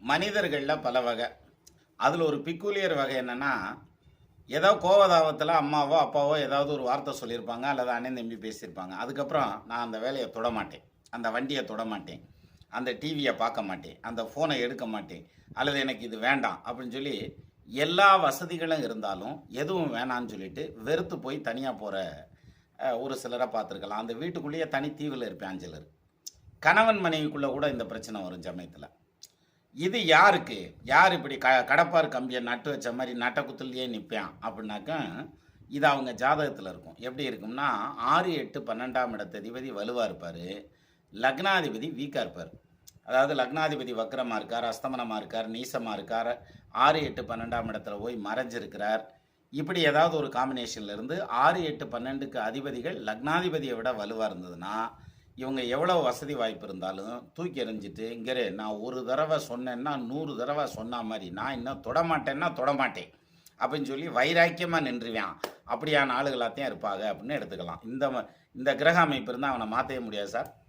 மனிதர்களில் பல வகை. அதில் ஒரு பிக்குலியர் வகை என்னென்னா ஏதோ கோவதாபத்தில் அம்மாவோ அப்பாவோ ஏதாவது ஒரு வார்த்தை சொல்லியிருப்பாங்க அல்லது அண்ணன் தம்பி பேசியிருப்பாங்க. அதுக்கப்புறம் நான் அந்த வேலையை தொட மாட்டேன். அந்த வண்டியை தொட மாட்டேன். அந்த டிவியை பார்க்க மாட்டேன். அந்த ஃபோனை எடுக்க மாட்டேன். அல்லது எனக்கு இது வேண்டாம் அப்படின்னு சொல்லி எல்லா வசதிகளும் இருந்தாலும் எதுவும் வேணான்னு சொல்லிட்டு வெறுத்து போய் தனியாக போகிற ஒரு சிலரை பார்த்துருக்கலாம். அந்த வீட்டுக்குள்ளேயே தனி தீவில் இருப்பேன் சிலர் கணவன் மனைவிக்குள்ளே கூட இந்த பிரச்சனை வரும் சமயத்தில். இது யாருக்கு? யார் இப்படி க கடப்பார் கம்பியை நட்டு வச்ச மாதிரி நட்டக்குத்துலேயே நிற்பான் அப்படின்னாக்க இது அவங்க ஜாதகத்தில் இருக்கும். எப்படி இருக்கும்னா ஆறு எட்டு பன்னெண்டாம் இடத்ததிபதி வலுவாக இருப்பார். லக்னாதிபதி வீக்காக இருப்பார். அதாவது லக்னாதிபதி வக்ரமாக இருக்கார் அஸ்தமனமாக இருக்கார் நீசமாக இருக்கார். ஆறு எட்டு பன்னெண்டாம் இடத்துல போய் மறைஞ்சிருக்கிறார். இப்படி ஏதாவது ஒரு காம்பினேஷன்லேருந்து ஆறு எட்டு பன்னெண்டுக்கு அதிபதிகள் லக்னாதிபதியை விட வலுவாக இருந்ததுன்னா இவங்க எவ்வளோ வசதி வாய்ப்பு இருந்தாலும் தூக்கி எறிஞ்சிட்டு இங்கே நான் ஒரு தடவை சொன்னேன்னா நூறு தடவை சொன்ன மாதிரி நான் இன்னும் தொடமாட்டேன்னா தொடமாட்டேன். அப்படின்னு சொல்லி வைராக்கியமாக நின்றுவான். அப்படியான ஆளுகளாத்தையும் இருப்பாங்க அப்படின்னு எடுத்துக்கலாம். இந்த ம- இந்த கிரக அமைப்பு இருந்தால் அவனை மாற்றவே முடியாது சார்.